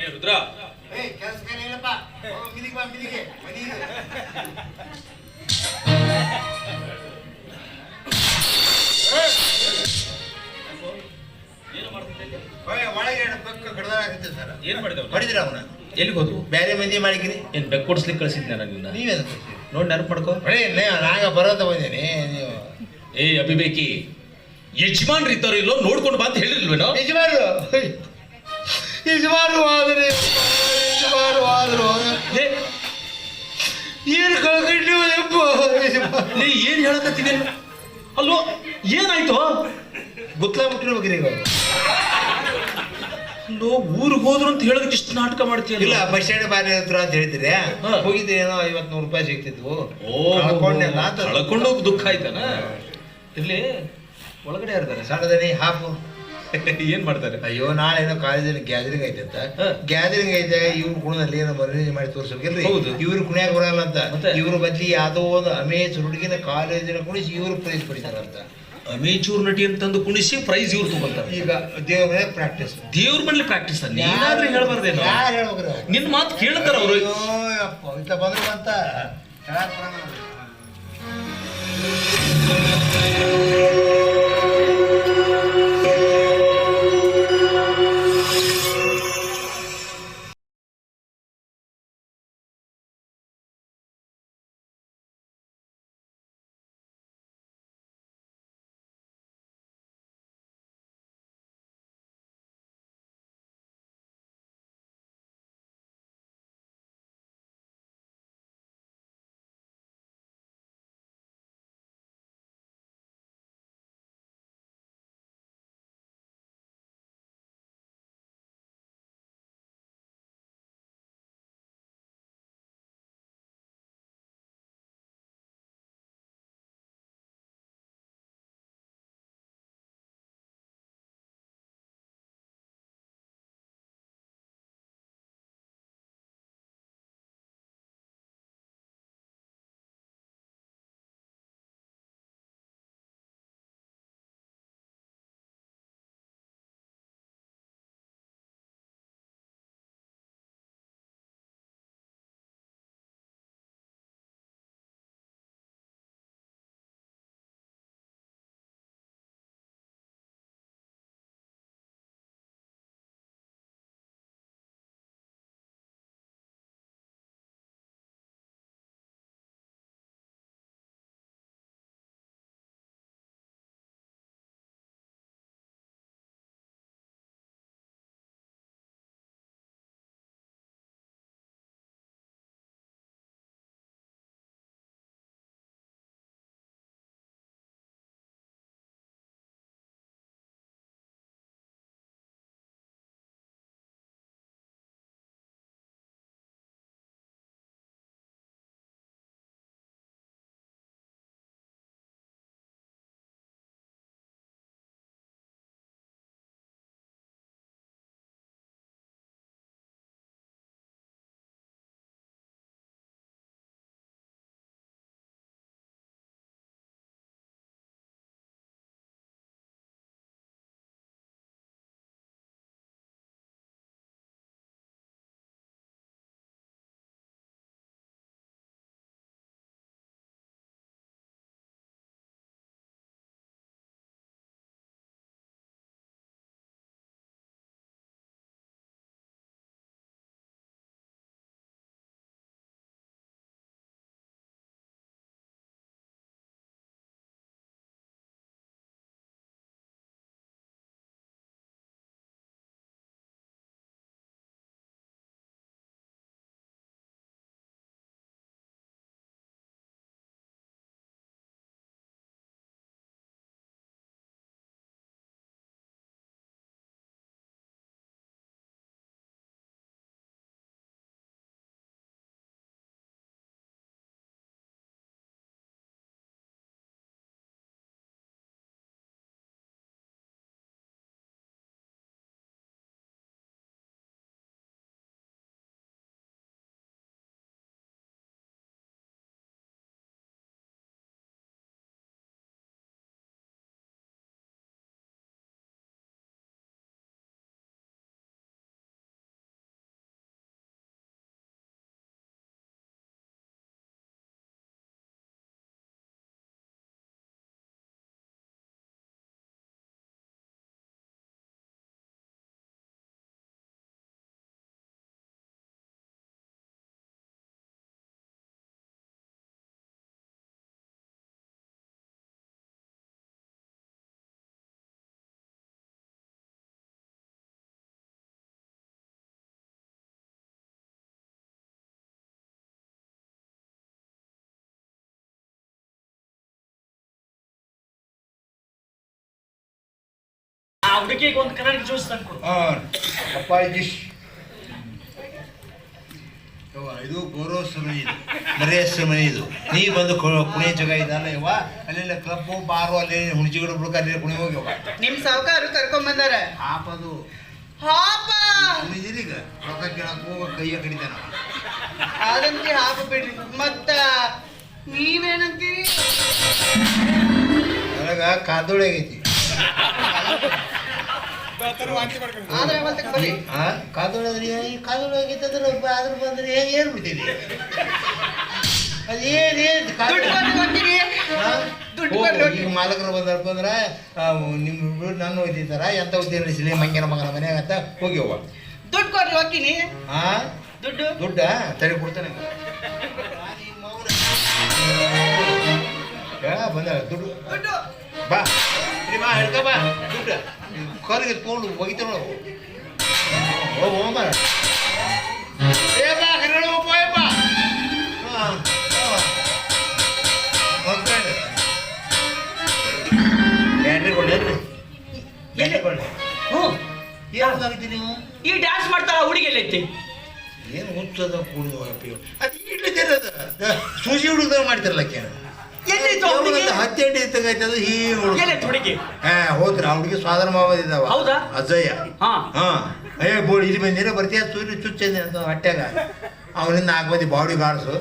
ಏ ರುದ್ರ. ಏಯ್ ಕೆಲಸಕ್ಕೆ ಹೇಳಪ್ಪ. ಮಿದಿಗೆ ಬಾ ಮಿದಿಗೆ ಮನೆಗೆ ಅವನ? ಎಲ್ಲಿಗೆ ಹೋದ್ವು? ಬೇರೆ ಮಂದಿ ಮಾಡಿಕಿರಿ ಏನ್ ಬೆಕ್ ಕೊಡ್ಸ್ಲಿಕ್ಕೆ ಕಳ್ಸಿದ್ನ ನಿನ್ನ? ನೀವೇನು ನೋಡಿ ನೆನಪು ಮಾಡ್ಕೋ. ನಾಗ ಬರೋತ ಬಂದೇನಿ ಏ ಅಭಿಬೇಕಿ ಯಜಮಾನ್ರು ಇದ್ದಾರೋ ಇಲ್ಲೋ ನೋಡ್ಕೊಂಡು ಬಾ ಅಂತ ಹೇಳಿಲ್ವೇನೋ? ಯಜಮಾನ್ರು ಯಜಮಾನ್ರು ಆದ್ರೆ ಯಜಮಾನ್ರು ಆದ್ರು ಏನು ಕಳ್ಕೊಂಡು ನೀ ಏನು ಲೇ ಏನ್ ಹೇಳಕತ್ತೀನಿ ಅಲ್ಲೋ ಏನಾಯ್ತು? ಗುತ್ಲ ಮುಟ್ಟಿರ್ಬೇಕ್ರಿ ಈಗ. ಅಲ್ಲೋ ಊರಿಗೆ ಹೋದ್ರು ಅಂತ ಹೇಳಕ್ ಇಷ್ಟು ನಾಟಕ ಮಾಡ್ತೀಯಲ್ಲ? ಇಲ್ಲ ಬಸ್ ಸ್ಟ್ಯಾಂಡ್ ಬಾರಿ ಹತ್ರ ಅಂತ ಹೇಳ್ತೀರಿ ಹಾ. ಹೋಗಿದ್ರೆ ಏನೋ ಐವತ್ ನೂರು ರೂಪಾಯಿ ಸಿಗ್ತಿದ್ವು. ಓ ಹಾಕೊಂಡೆ ಅಂತ ಕಳ್ಕೊಂಡು ಹೋಗ್ ದುಃಖ ಆಯ್ತಾನ? ಇರ್ಲಿ ಒಳಗಡೆ ಇರ್ತಾರೆ. ಸಣ್ಣದನಿ ಹಾಫು ಏನ್ ಮಾಡ್ತಾರೆ? ಅಯ್ಯೋ ನಾಳೆ ಏನೋ ಕಾಲೇಜಲ್ಲಿ ಗ್ಯಾದರಿಂಗ್ ಐತೆ ಅಂತ. ಗ್ಯಾದರಿಂಗ್ ಐತೆ ಇವ್ರು ಕುಣದಲ್ಲಿ ಏನೋ ಮರ್ಯಾದೆ ಮಾಡಿ ತೋರಿಸ್ಬೇಕಿಲ್ರಿ ಹೌದು. ಇವ್ರು ಕುಣಿಯಾಗ ಬರಲ್ಲ ಅಂತ? ಇವ್ರ ಬದ್ಲಿ ಯಾವುದೋ ಒಂದು ಅಮೇಜ್ ಹುಡುಗಿನ ಕಾಲೇಜಿನ ಕುಣಿಸಿ ಇವ್ರು ಪ್ರೈಸ್ ಪಡಿತಾರಂತ ಅಮೇಚೂರ್ ನಟಿ ಅಂತಂದು ಕುಣಿಸಿ ಪ್ರೈಸ್ ಇವ್ರು ತಗೊಂತಾರೆ. ಈಗ ದೇವ್ರ ಮೇಲೆ ಪ್ರಾಕ್ಟೀಸ್ ದೇವ್ರ ಮನೇಲಿ ಪ್ರಾಕ್ಟೀಸ್ ನೀನಾದ್ರೂ ಹೇಳ್ಬಾರ್ದೇನು? ಯಾರು ಹೇಳ್ಬೇಕ್ರಿ? ನಿನ್ ಮಾತು ಕೇಳ್ತಾರ ಅವರು. ಅಯ್ಯೋ ಬಂದ್ರು ಅಂತ ಹೇಳಕ್. ಹುಡುಗಿಗೆ ಒಂದು ಕನ್ನಡ ಜ್ಯೂಸ್ ತಂದ್ಕೊಡು ಪಪ್ಪಾಯಿ ಇದು ಗೌರವ ಸಮಯ ಇದು. ಮರೆಯ ಸಮಯ ಇದು. ನೀ ಬಂದು ಕು- ಕುಣಿಯ ಜಾಗ ಇದಲ್ಲ ಯವ್ವ. ಅಲ್ಲೆಲ್ಲ ಕ್ಲಬ್ಬು ಬಾರು ಅಲ್ಲಿ ಹುಣಚಿಗಡ ಬುಡಕ ಅಲ್ಲಿ ಕುಣಿ ಹೋಗ್ಯವ ನಿಮ್ ಸಾವುಕಾರ ಕರ್ಕೊಂಡ್ ಬಂದಾರೆ? ಹಾಪದು ಹಾಪ! ಈಗ ರೊಕ್ಕ ಕೇಳಕ್ ಹೋಗ ಕೈಯ ಕಡಿತಾನ ಅದಂತಿ ಹಾಪ ಬಿಡ್ರಿ. ಮತ್ತ ನೀವೇನಂತೀರಿ? ನನಗ ಕಾದೋಳಿ ಆಗೈತಿ. ಆದ್ರೆ ಮತ್ತೆ ಬಂದ್ರೆ ಏನು ಈಗ ಮಾಲಕರು ಬಂದಪ್ಪ ಅಂದ್ರ ಆ, ನಿಮ್ ಇಬ್ರು ನನ್ನ ಓದಿತಾರ ಎಂತ ಉದ್ಯೋಗ ನಡೆಸಲಿ ಮಂಗನ ಮಗನ ಮನ್ಯಾಗ ಅಂತ ಹೋಗ್ಯವ ದುಡ್ಡು ಕೊಡ್ರಿ ಹೋಗ್ತೀನಿ. ಹಾ? ದುಡ್ಡು? ದುಡ್ಡ? ತಡಿ ಕೊಡ್ತಾನೆ. ಯಾ, ಬಂದ ದುಡ್ಡು? ದುಡ್ಡು. ಬಾ. ಇಲ್ಲಿ ಬಾ ಹಿಡ್ಕ ಬಾ. ದುಡ್ಡು ಕರಿಗೆ ತೊಗೊಂಡು ಒಗಿತಾನ ಹೋಗು ಹೋಗ ಏ ಬಾ ಕರಿಗಳು ಹೋಯ್ ಹಾ ಹಾ ಮಕ್ಕಳು. ಬ್ಯಾಟ್ರಿ ಕೊಡ್ಲೇನ್ರಿ ಬ್ಯಾಟ್ರಿ ಕೊಡ್ಲಿ ಹ್ಞೂ. ಏನಾಗಿತ್ತು ನೀವು? ಈ ಡ್ಯಾನ್ಸ್ ಮಾಡ್ತಾರ ಹುಡುಗಿ ಎಲ್ಲೈತಿ? ಏನು ಹುಚ್ಚದ ಕೂಡ ಅದು ಇಡ್ಲಿದ್ದೇನದ ಸೂಜಿ ಹುಡುಗ ಮಾಡ್ತಿರಲ್ಲ ಕೇಳ ಆ ಹುಡುಗಿ ಹತ್ತೆಂಟು ಇತ್ತಂಗೈತೆ ಅದು ಎಲ್ಲೈತಿ ಹುಡುಗಿ? ಹಾ ಹೋದ್ರ? ಸ್ವಾದರ ಮಾವ ಹೌದಾ? ಅಜಯ್ಯ ಹಾ. ಹಾ. ಏ ಬೋಳಿ ಇಲ್ಲಿ ಬಂದಿರ ಬರ್ತೀಯ? ಸೂರ್ಯ ಚುಚ್ಚಂದೆ ಅಂತ ಹೊಟ್ಟೆಗ. ಅವನಿಂದ ನಾಲ್ಕು ಮಂದಿ ಬಾಡಿ ಗಾಡ್ಸು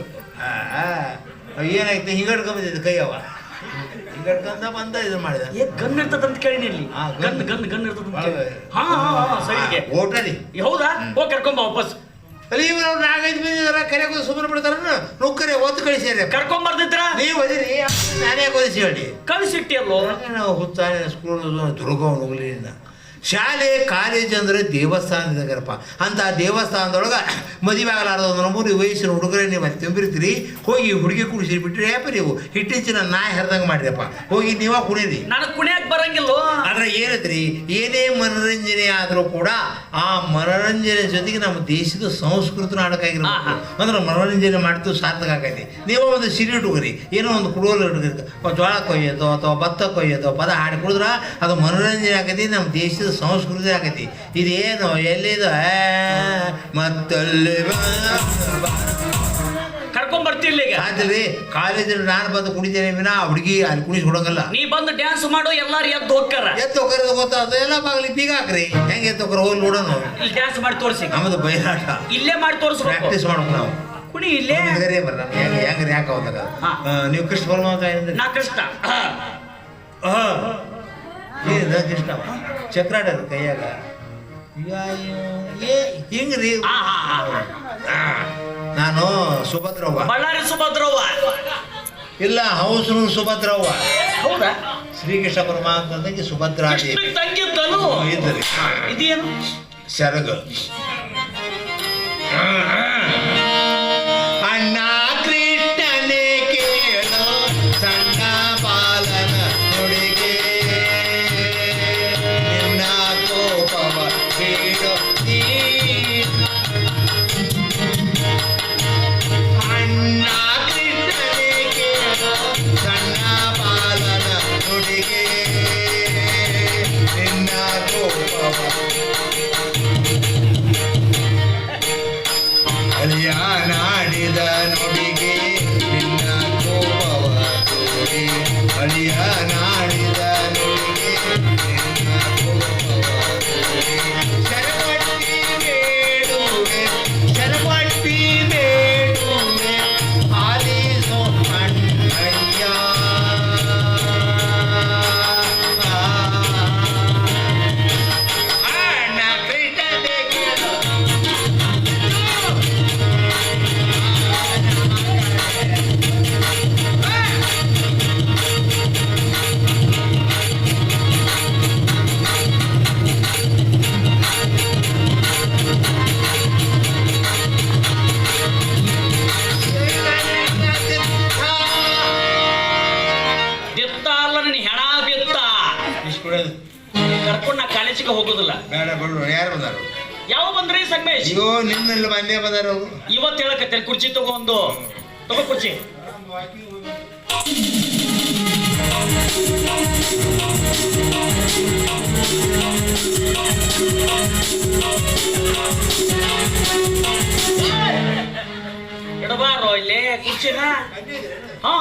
ಏನಾಯ್ತು? ಹಿಂಗಡ್ಕ ಬಂದಿದ್ದು ಕೈ ಅವ. ಹಿಂಗಡ್ಕೊಂಡ ಬಂದ ಇದು ಮಾಡಿದ. ಏ ಗನ್ ಇರ್ತದಂತ ಕೇಳಿನಿ ಇಲ್ಲಿ. ಹಾ, ಗನ್. ಗನ್. ಗನ್ ಇರ್ತದಂತ. ಹಾ ಹಾ ಹಾ ಓಟರಿ ಹೌದಾ? ಹೋಗಿ ಕರ್ಕೊಂಬ ವಾಪಸ್. ಅಲ್ಲಿ ಇವ್ರು ಅವ್ರು ನಾಲ್ಕೈದು ಮಂದಿ ಕರೆಯೋದು ಸುಮ್ಮನೆ ಬಿಡ್ತಾರ ನುಕ್ಕರೆ ಒತ್ತು ಕಳಿಸ್ಯಾರ ಕರ್ಕೊಂಡ್ ಬರ್ದಿದ್ರ? ನೀವು ಹೋದಿರಿ ನಾನೇ ಓದಿಸಿ ಹೇಳಿ. ಕಳಿಸಿಟ್ಟಿ ಅಲ್ಲೋ ನಾವು ಹುತ್ತಾನೆ ಸ್ಕೂಲ್ ದುರ್ಗವ್ ನುಗ್ಲಿಂದ ಶಾಲೆ ಕಾಲೇಜ್ ಅಂದ್ರೆ ದೇವಸ್ಥಾನದಾಗರಪ್ಪ ಅಂತ ದೇವಸ್ಥಾನದೊಳಗೆ ಮದುವೆ ಆಗಲಾರ್ದ ಒಂದು ಮೂರು ವಯಸ್ಸಿನ ಹುಡುಗರೇ ನೀವು ಅಲ್ಲಿ ತುಂಬಿರ್ತೀರಿ. ಹೋಗಿ ಹುಡುಗಿ ಕುಡಿಸಿ ಬಿಟ್ರಿ ಯಾಪ ನೀವು ಹಿಟ್ಟಿಂಚಿನ ನಾಯಿ ಹರಿದಂಗೆ ಮಾಡಿರಪ್ಪ ಹೋಗಿ ನೀವ ಕುಣೀರಿ. ನಾನು ಕುಣಿಯಕ್ಕೆ ಬರಂಗಿಲ್ಲ? ಆದರೆ ಏನೈತ್ರಿ ಏನೇ ಮನೋರಂಜನೆ ಆದರೂ ಕೂಡ ಆ ಮನೋರಂಜನೆ ಜೊತೆಗೆ ನಮ್ಮ ದೇಶದ ಸಂಸ್ಕೃತ ಹಾ, ಆಡಕ್ಕಾಗಿರ್ಬೇಕು ಹಾ. ಅಂದ್ರೆ ಮನೋರಂಜನೆ ಮಾಡ್ತು ಸಾರ್ಥಕ ಆಗೈತಿ. ನೀವು ಒಂದು ಸಿರಿ ಹುಡುಗರಿ ಏನೋ ಒಂದು ಕುಡುವಲು ಹುಡುಗರಿ ಜೋಳ ಕೊಯ್ಯೋದು ಅಥವಾ ಭತ್ತ ಕೊಯ್ಯೋದು ಪದ ಹಾಡಿ ಕುಡಿದ್ರ ಅದು ಮನೋರಂಜನೆ ಆಗೈತಿ ನಮ್ಮ ದೇಶದ ಸಂಸ್ಕೃತಿ ಆಗೈತಿ. ಇದೇನು ಎಲ್ಲಿದು? ಮತ್ತಲ್ಲಿ ಕರ್ಕೊಂಡ್ ಬರ್ತಿಲ್ಲ ಈಗ ಆದ್ರಿ ಕಾಲೇಜಲ್ಲಿ ನಾನು ಬಂದು ಕುಡಿತೇನೆ ವಿನ ಹುಡುಗಿ ಅಲ್ಲಿ ಕುಣಿಸಿ ಕೊಡಂಗಲ್ಲ ನೀ ಬಂದು ಡ್ಯಾನ್ಸ್ ಮಾಡು ಎಲ್ಲಾರು ಎದ್ದು ಹೋಗ್ತಾರ. ಎತ್ತು ಹೋಗೋದು ಗೊತ್ತಾ? ಅದೆಲ್ಲ ಬಾಗ್ಲಿ ಬೀಗ ಹಾಕ್ರಿ. ಹೆಂಗೆ ಎತ್ತು ಹೋಗ್ರ ಹೋಗಿ ನೋಡೋಣ ಇಲ್ಲಿ ಡ್ಯಾನ್ಸ್ ಮಾಡಿ ತೋರಿಸಿ. ನಮ್ಮದು ಬಯಲಾಟ ಇಲ್ಲೇ ಮಾಡಿ ತೋರಿಸ್ಬೇಕು. ಪ್ರಾಕ್ಟೀಸ್ ಮಾಡ್ಬೇಕು ನಾವು. ಕುಣಿ ಇಲ್ಲೇ. ಹುಡುಗರೇ ಬರ ಹೆಂಗೆ ಹೆಂಗ್ರಿ ಯಾಕೆ ಹೋದಾಗ. ನೀವು ಕೃಷ್ಣ ಏನಿದ್ರಿ? ನಾ ಕೃಷ್ಣ. ಏನಿದೆ ಕೃಷ್ಣ ಚಕ್ರಾಟ ಅದು ಕೈಯಾಗ. ಏ ಹಿಂಗ್ರಿ? ನಾನು ಸುಭದ್ರವ್ವ. ಬಳ್ಳಾರಿ ಸುಭದ್ರವ್ವ. ಇಲ್ಲ ಹೌಸ್ರು ಸುಭದ್ರವ್ವ. ಹೌದಾ? ಶ್ರೀಕೃಷ್ಣ ಪರಮಾತ್ಮ ಸುಭದ್ರ ತಂಗಿದ್ದನು? ಇದ್ರಿ. ಇದೇನು? ಸೆರಗ ಹೋಗೋದಿಲ್ಲ. ಬೇಡ ಬರೋ ಯಾರು ಬಂದಾರು? ಯಾವ ಬಂದ್ರಿ ಸಂಗಮೇಶ್ ಇವೋ ನಿನ್ನೆಲ್ಲ ಬಂದೇ ಬಂದಾರು ಇವತ್ತು ಹೇಳಕತ್ತೇನೆ ಕುರ್ಚಿ ತಗೋ ಒಂದು. ತಗೋ ಕುರ್ಚಿ. ಇಡಬಾರೋ ಇಲ್ಲೇ ಕುರ್ಚಿನ. ಹಾ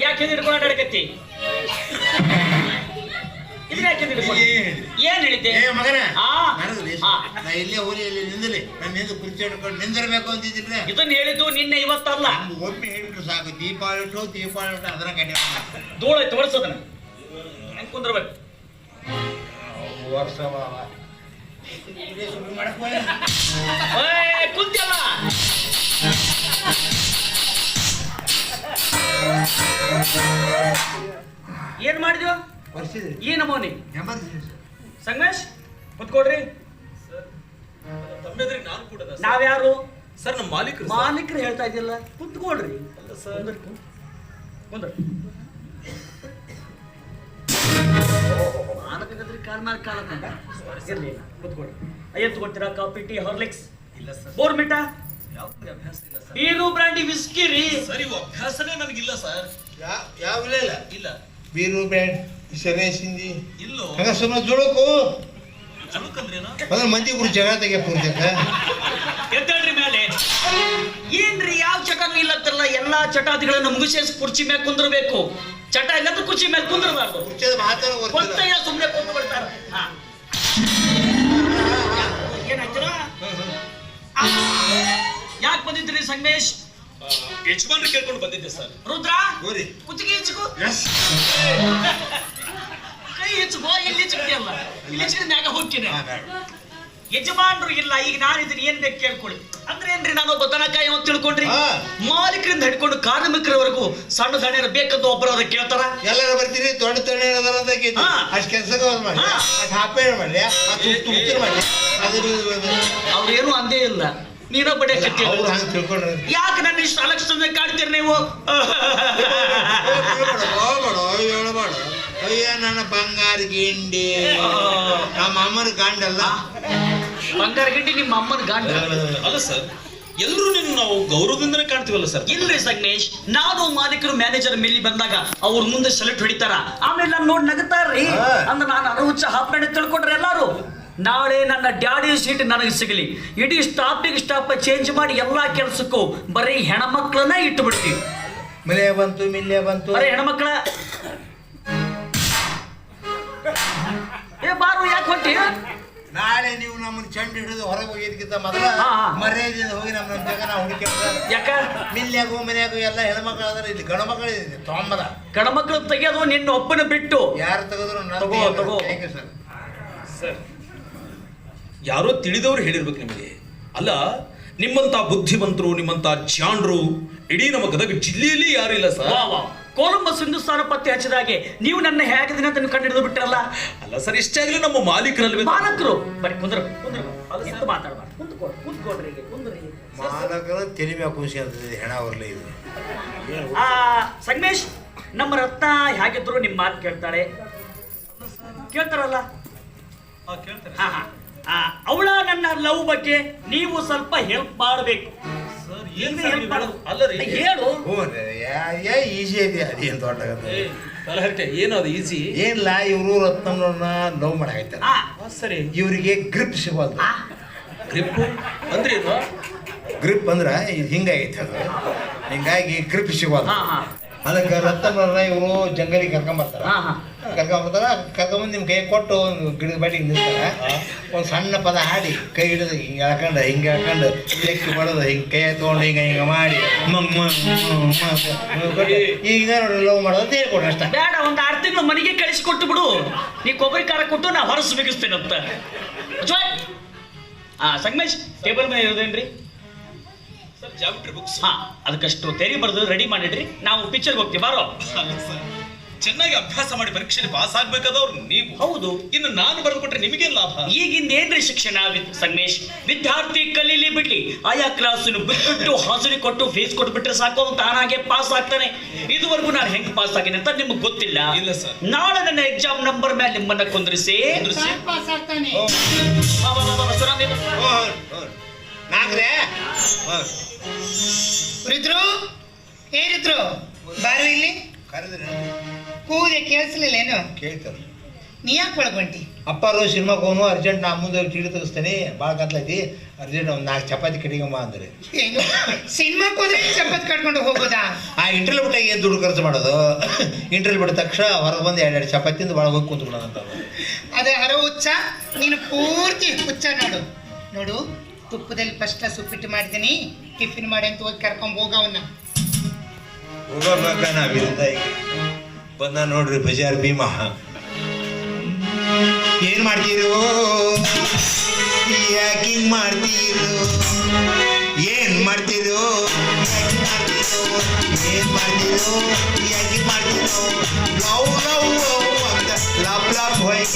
ಯಾಕೆ ಹಿಡ್ಕೊಂಡು ಅಡಕತ್ತಿ ಏನ್ ಹೇಳಿದ್ದೆ? ಏ ಮಗನ. ನಾ ಇಲ್ಲೇ ನಿಂದಲಿ ನಾನು ನಿಂದು ಕುರ್ಚಿ ಹಿಡ್ಕೊಂಡು ನಿಂದಿರಬೇಕು ಇದನ್ನ ಹೇಳಿದ್ದು ನಿನ್ನೆ ಇವತ್ತಲ್ಲ. ಒಮ್ಮೆ ಹೇಳ್ಬಿಟ್ರು ಸಾಕು. ದೀಪಾವಳಿ ಇಟ್ಟು ದೀಪಾವಳಿ ಇಟ್ಟು ಅದರ ಹೆಂಗ್ ಕುಂದ್ರಬೇಕು. ವರ್ಷ ಏ ಕುಂತಿಯಲ್ಲ. ಏನ್ ಮಾಡಿದ್ಯೋ? ವರ್ಷಿದ್ರಿ ಈ ನಮೂನಿ. ಎಮರ್ಜೆನ್ಸಿ ಸಂಗಮೇಶ್ ಕುತ್ಕೊಡ್ರಿ ತಮ್ಮೆದ್ರಿಗೆ ನಾನು ಕೂಡ ನಾವ್ಯಾರು? ಸರ್ ನಮ್ಮ ಮಾಲೀಕರು ಮಾಲೀಕರು ಹೇಳ್ತಾ ಇದ್ದಿಲ್ಲ. ಕುತ್ಕೊಳ್ರಿ. ಸರ್ ಕುಂದ್ರಿ. ಮಾಲಕರಾದ್ರೆ ಕಾಲ್ ಮೇಲೆ ಕಾಲ ಇರ್ಲಿ ಕುತ್ಕೊಳ್ರಿ. ಅಯ್ಯ ತಗೋತೀರಾ ಕಾಫಿ ಟೀ ಹಾರ್ಲಿಕ್ಸ್? ಇಲ್ಲ ಸರ್. ಬೋರ್ಮಿಟಾ ಯಾವುದೇ ಅಭ್ಯಾಸ ಇಲ್ಲ ಸರ್. ಬೀರು ಬ್ರಾಂಡಿ ವಿಸ್ಕಿ ರೀ. ಸರ್ ಇವು ಅಭ್ಯಾಸನೇ ನನಗಿಲ್ಲ ಸರ್. ಯಾವ ಯಾವ ಇಲ್ಲ? ಇಲ್ಲ. ಬೀರು ಬ್ಯಾಂಡ್ ಸೆರೆ ಸಿಂಧಿ. ಇಲ್ಲೋ. ಹಂಗ ಸುಮ್ಮನೆ ಜುಳುಕು ಅಂದ್ರೆ ಮಂದಿ ಗುರು ಜಗಳ ತೆಗೆ ಪೂರ್ತಿಕ ಎದ್ದೇಳ್ರಿ ಮೇಲೆ. ಏನ್ರಿ ಯಾವ ಚಟನೂ ಇಲ್ಲತ್ತಲ್ಲ ಎಲ್ಲಾ ಚಟಾತಿಗಳನ್ನ ಮುಗಿಸಿ ಕುರ್ಚಿ ಮೇಲೆ ಕುಂದ್ರಬೇಕು. ಚಟ ಇಲ್ಲದ ಕುರ್ಚಿ ಮೇಲೆ ಕುಂದ್ರಬಾರ್ದು. ಗೊತ್ತಯ್ಯ ಸುಮ್ಮನೆ ಕುಂತು ಬಿಡ್ತಾರ ಏನಾಯ್ತರ ಯಾಕೆ ಬಂದಿದ್ರಿ ಸಂಗಮೇಶ್? ಯಜಮಾನ್ರು ಕೇಳ್ಕೊಂಡು ಬಂದಿದ್ದೆ ಸರ್. ರುದ್ರ? ಕುತ್ತಿಗೆ ಹೆಚ್ಚು ಎಸ್ ಎಲ್ಲಿ ಹೆಚ್ಚುಕೋ ಇಲ್ಲಿ ಚಿಕ್ಕ ಮ್ಯಾಗ ಹೋಗ್ತೀನಿ ಯಜಮಾನ್ರು ಇಲ್ಲ ಈಗ ನಾನು ಇದನ್ನ ಏನ್ ಬೇಕು ಕೇಳ್ಕೊಳ್ಳಿ ಅಂದ್ರೆ ಏನ್ರಿ ನಾನು ಒಬ್ಬ ದನಕಾಯಿ ಅಂತ ತಿಳ್ಕೊಂಡ್ರಿ. ಮಾಲೀಕರಿಂದ ಹಿಡ್ಕೊಂಡು ಕಾರ್ಮಿಕರವರೆಗೂ ಸಣ್ಣ ತಣ್ಣ ಬೇಕಂತ ಒಬ್ಬರು ಅವ್ರ ಕೇಳ್ತಾರ ಎಲ್ಲರೂ ಬರ್ತೀರಿ ದೊಡ್ಡ ಹಾ. ಅಷ್ಟು ಕೆಲಸ ಮಾಡಿ ಹಾಪೇಣ ಮಾಡಿ ಮಾಡಿ ಅವ್ರೇನು ಅಂದೇ ಇಲ್ಲ ನೀನೋ ಬಡೆ ತಿಳ್ಕೊಂಡ್ರೆ ಯಾಕೆ ನನ್ನ ಇಷ್ಟು ಅಲಕ್ಷ ಕಾಡ್ತೀರಿ ನೀವು ಅಯ್ಯ ನನ್ನ ಬಂಗಾರ ಗಿಂಡಿ. ನಮ್ಮ ಅಮ್ಮನ ಗಾಂಡಲ್ಲ ಬಂಗಾರ ಗಿಂಡಿ ನಿಮ್ಮ ಅಮ್ಮನ ಗಾಂಡ. ಅಲ್ಲ ಸರ್. ಎಲ್ಲರೂ ನಿನ್ನ ನಾವು ಗೌರವದಿಂದನೇ ಕಾಣ್ತೀವಲ್ಲ ಸರ್? ಇಲ್ರಿ ಸಗ್ನೇಶ್ ನಾನು ಮಾಲೀಕರು ಮ್ಯಾನೇಜರ್ ಮಿಲ್ಲಿ ಬಂದಾಗ ಅವ್ರ ಮುಂದೆ ಸೆಲೆಕ್ಟ್ ಹೊಡಿತಾರ. ಆಮೇಲೆ ನಾನು ನೋಡಿ ನಗತಾರ್ರಿ. ಅಂದ್ರೆ ನಾನು ಅನುಹುಚ್ಚ ಹಾಪ್ನಡೆ ತಿಳ್ಕೊಂಡ್ರೆ ಎಲ್ಲಾರು ನಾಳೆ ನನ್ನ ಡ್ಯಾಡಿ ಸೀಟ್ ನನಗೆ ಸಿಗಲಿ. ಇಡೀ ಸ್ಟಾಪಿಗೆ ಸ್ಟಾಪ್ ಚೇಂಜ್ ಮಾಡಿ ಎಲ್ಲಾ ಕೆಲ್ಸಕ್ಕೂ ಬರೀ ಹೆಣ್ಮಕ್ಳನ್ನ ಇಟ್ಟು ಬಿಡ್ತೀವಿ ಮಿಲೇ ಬಂತು ಮಿಲ್ಲೆ ಬಂತು. ಬರೀ ಹೆಣ್ಮಕ್ಳ ಏ ಬಾರು ಯಾಕೆ ಹೊಂಟಿ? ನಾಳೆ ನೀವು ನಮ್ಮನ್ನ ಚೆಂಡು ಹಿಡಿದು ಹೊರಗೆ ಹೋಗಿದ್ಕಿಂತ ಮೊದಲ ಹಾ, ಹಾ. ಮರ್ಯಾದೆಯಿಂದ ಹೋಗಿ ನಮ್ಮ ನಮ್ಮ ಜಾಗ ನಾವು ಹುಡುಕ್ಯಾರ ಯಾಕ? ಮಿಲ್ಯಾಗು ಮನ್ಯಾಗು ಎಲ್ಲ ಹೆಣ್ಮಕ್ಳು ಅದಾರ ಇಲ್ಲಿ ಗಣ ಮಕ್ಕಳು ಇದೆ ಗಣ ಗಣಮಕ್ಳು ತೆಗೆಯೋದು ನಿನ್ನ ಒಬ್ಬನ ಬಿಟ್ಟು. ಯಾರು ತೆಗೆದ್ರು ನನ್ನ ತಗೋ, ತಗೋ. ಸರ್ ಸರ್ ಯಾರೋ ತಿಳಿದವರು ಹೇಳಿರ್ಬೇಕು ನಿಮಗೆ. ಅಲ್ಲ ನಿಮ್ಮಂತ ಬುದ್ಧಿವಂತರು ನಿಮ್ಮಂತ ಜಾಣರು ಇಡೀ ನಮ್ಮ ಗದಗ ಜಿಲ್ಲೆಯಲ್ಲಿ ಯಾರು ಇಲ್ಲ ಸರ್? ವಾ ವಾ. ಕೊಲಂಬಸ್ ಹಿಂದೂಸ್ತಾನ ಪತ್ತೆ ಹಚ್ಚಿದಾಗೆ ನೀವು ನನ್ನ ಹೇಗೆ ದಿನ ತನ್ನ ಕಂಡು ಹಿಡಿದು ಬಿಟ್ಟಿರಲ್ಲ? ಅಲ್ಲ ಸರ್ ಇಷ್ಟೇ ಆಗಲಿ ನಮ್ಮ ಮಾಲೀಕರಲ್ಲಿ ಮಾಲಕರು. ಬರೀ ಕುಂದ್ರ ಕುಂದ್ರ. ನಿಂತು ಮಾತಾಡಬಾರ್ದು ಕುಂತ್ಕೊಡ್ರಿ ಕುಂತ್ಕೊಡ್ರಿ ಕುಂದ್ರಿ ಮಾಲಕರು ತಲೆ ಮ್ಯಾಗ ಖುಷಿ ಅಂತದೆ ಹೆಣ ಅವ್ರಲ್ಲ ಇದು. ಆ ಸಂಗಮೇಶ್ ನಮ್ಮ ರತ್ನ ಹೇಗಿದ್ರು ನಿಮ್ಮ ಮಾತು ಕೇಳ್ತಾಳೆ? ಕೇಳ್ತಾರಲ್ಲ? ಹಾ ಹಾ. ಆ, ಅವಳ ನನ್ನ ಲವ್ ಬಗ್ಗೆ ನೀವು ಸ್ವಲ್ಪ ಹೆಲ್ಪ್ ಮಾಡಬೇಕು. ಏನ್ ಹೆಲ್ಪ್ ಅಲ್ಲ ರೀ ಹೇಳು. ಯಾ ಈಸಿ ಐತಿ ಅದೇನು ದೊಡ್ಡ ಏ, ತಲಹರಟೆ ಏನು ಅದು ಈಸಿ ಏನಿಲ್ಲ ಇವರು ರತ್ನಮ್ಮನವ್ರನ್ನ ಲವ್ ಮಾಡಾಕೈತಾರ ಸರಿ. ಇವರಿಗೆ ಗ್ರಿಪ್ ಸಿಗೋದು ಆ, ಗ್ರಿಪ್ ಅಂದ್ರೆ ಏನು ಗ್ರಿಪ್ ಅಂದ್ರೆ ಇದು ಹಿಂಗಾಗೈತೆ ಅದು. ಹಿಂಗಾಗಿ ಗ್ರಿಪ್ ಸಿಗೋದು ಹಾ ಹಾ. ಅದಕ್ಕೆ ರತ್ನ ಇವರು ಜಂಗಲಿಗೆ ಕರ್ಕೊಂಬರ್ತಾರ. ಹಾ ಹಾ. ಕರ್ಕೊಂಬರ್ತಾರ ಕರ್ಕೊಂಬಂದು ನಿಮ್ಮ ಕೈ ಕೊಟ್ಟು ಒಂದು ಗಿಡದ ಬಾಟಿಗೆ ನಿಲ್ತಾರ ಒಂದು ಸಣ್ಣ ಪದ ಹಾಡಿ ಕೈ ಹಿಡಿದು ಹಿಂಗೆ ಎಳ್ಕೊಂಡು ಹಿಂಗೆ ಎಳ್ಕೊಂಡು ಲೆಕ್ಕಿ ಬಡದು ಹಿಂಗೆ ಕೈ ತೊಗೊಂಡು ಹಿಂಗೆ ಹಿಂಗೆ ಮಾಡಿ ಈಗ ನೋಡಿ ಲವ್ ಮಾಡೋದು ಅಂತ ಹೇಳ್ಕೊಡ್ರಿ ಅಷ್ಟ. ಬೇಡ ಒಂದು ಆರು ತಿಂಗಳು ಮನೆಗೆ ಕಳಿಸಿಕೊಟ್ಟು ಬಿಡು. ನೀ ಕೊಬ್ಬರಿ ಖಾರ ಕೊಟ್ಟು ನಾ ಹೊರಸು ಬಿಗಿಸ್ತೇನಂತ. ಜೋಯ್. ಹಾ ಸಂಗಮೇಶ್ ಟೇಬಲ್ ಮೇಲೆ ಇರೋದೇನ್ರಿ? ಸರ್ ಜಾಮಿಟ್ರಿ ಬುಕ್ಸ್ ಹಾ ಅದಕ್ಕಷ್ಟು ತೆರಿ ಬರೆದು ರೆಡಿ ಮಾಡಿಡ್ರಿ. ನಾವು ಪಿಕ್ಚರ್ಗೆ ಹೋಗ್ತೀವಿ ಬಾರೋ. ಚೆನ್ನಾಗಿ ಅಭ್ಯಾಸ ಮಾಡಿ ಪರೀಕ್ಷೆಯಲ್ಲಿ ಪಾಸ್ ಆಗ್ಬೇಕಾದವ್ರು ನೀವು. ಹೌದು. ಇನ್ನು ನಾನು ಬರ್ಕೊಟ್ರೆ ನಿಮಗೇನ್ ಲಾಭ? ಈಗಿಂದ ಏನ್ರಿ ಶಿಕ್ಷಣ ಸಂಗಮೇಶ್ ವಿದ್ಯಾರ್ಥಿ ಕಲೀಲಿ ಬಿಡ್ಲಿ. ಆಯಾ ಕ್ಲಾಸನ್ನು ಬಿಟ್ಬಿಟ್ಟು ಹಾಜರಿ ಕೊಟ್ಟು ಫೀಸ್ ಕೊಟ್ಬಿಟ್ರೆ ಸಾಕು ಅವ್ನು ತಾನಾಗೆ ಪಾಸ್ ಆಗ್ತಾನೆ. ಇದುವರೆಗೂ ನಾನು ಹೆಂಗ್ ಪಾಸ್ ಆಗಿನಿ ಅಂತ ನಿಮ್ಗೆ ಗೊತ್ತಿಲ್ಲ. ಇಲ್ಲ ಸರ್ ನಾಳೆ ನನ್ನ ಎಕ್ಸಾಮ್ ನಂಬರ್ ಮೇಲೆ ನಿಮ್ಮನ್ನ ಕುಂದ್ರಿಸಿ. ಕುಂದ್ರಿಸಿ. ಪಾಸ್ ಆಗ್ತಾನೆ. ಬಾ, ಬಾ, ಬಾ, ಬಾ, ಸುರಾಮಿ ಬಾ. ನಾಲ್ಕ್ರೆ ರುದ್ರು? ಏ ರುದ್ರು ಬಾರು ಇಲ್ಲಿ. ಕರೆದ್ರೆ. ಕೂದೆ ಕೇಳಿಸ್ಲಿಲ್ಲ ಏನು? ಕೇಳ್ತಾರೆ. ನೀ ಯಾಕೆ ಒಳಗೆ ಹೊಂಟಿ ಅಪ್ಪಾರು ಸಿನಿಮಾಗೆ ಹೋನು ಅರ್ಜೆಂಟ್ ನಾ ಮುಂದೆ ಚೀಡಿ ತರಿಸ್ತೇನೆ ಭಾಳ ಕತ್ಲೈತಿ ಅರ್ಜೆಂಟ್ ಒಂದು ನಾಲ್ಕು ಚಪಾತಿ ಕಡಿಗಮ್ಮ ಅಂದ್ರೆ. ಏನು? ಸಿನಿಮಾಕ್ಕೆ ಹೋದ್ರೆ ಚಪಾತಿ ಕಟ್ಕೊಂಡು ಹೋಗೋದಾ? ಆ ಇಂಟ್ರಲ್ ಬಿಟ್ಟಾಗ ಏನು ದುಡ್ಡು ಖರ್ಚು ಮಾಡೋದು? ಇಂಟ್ರಲ್ ಬಿಟ್ಟ ತಕ್ಷಣ ಹೊರಗೆ ಬಂದು ಎರಡು ಎರಡು ಚಪಾತಿ ತಿಂದು ಒಳಗೆ ಹೋಗಿ ಕುಂತ್ಬಿಡೋಣ ಅಂತ ಅದೇ ಹರ ಹುಚ್ಚ ನೀನು ಪೂರ್ತಿ ಹುಚ್ಚ ನೋಡು. ನೋಡು ತುಪ್ಪದಲ್ಲಿ ಫಸ್ಟ್ ಉಪ್ಪಿಟ್ಟು ಮಾಡಿದ್ದೀನಿ ಟಿಫಿನ್ ಮಾಡಿ ಅಂತ ಹೋಗಿ ಕರ್ಕೊಂಡು ಹೋಗವನ್ನ ಈಗ. ಬಂದ ನೋಡ್ರಿ ಬಜಾರ್ ಭೀಮಾ. ಏನ್ ಮಾಡ್ತೀರೋ? ಯಾಕೆ ಹಿಂಗ್ ಮಾಡ್ತೀರೋ? ಏನ್ ಮಾಡ್ತೀರೋ? ಯಾಕೆ ಮಾಡ್ತೀರೋ? ಏನ್ ಮಾಡ್ತೀರೋ? ಯಾಕೆ ಮಾಡ್ತೀರೋ? ಲವ್ ಲವ್ ಲವ್ ಅಂತ ಲಾಪ್ ಲಾಪ್ ಹೋಯ್.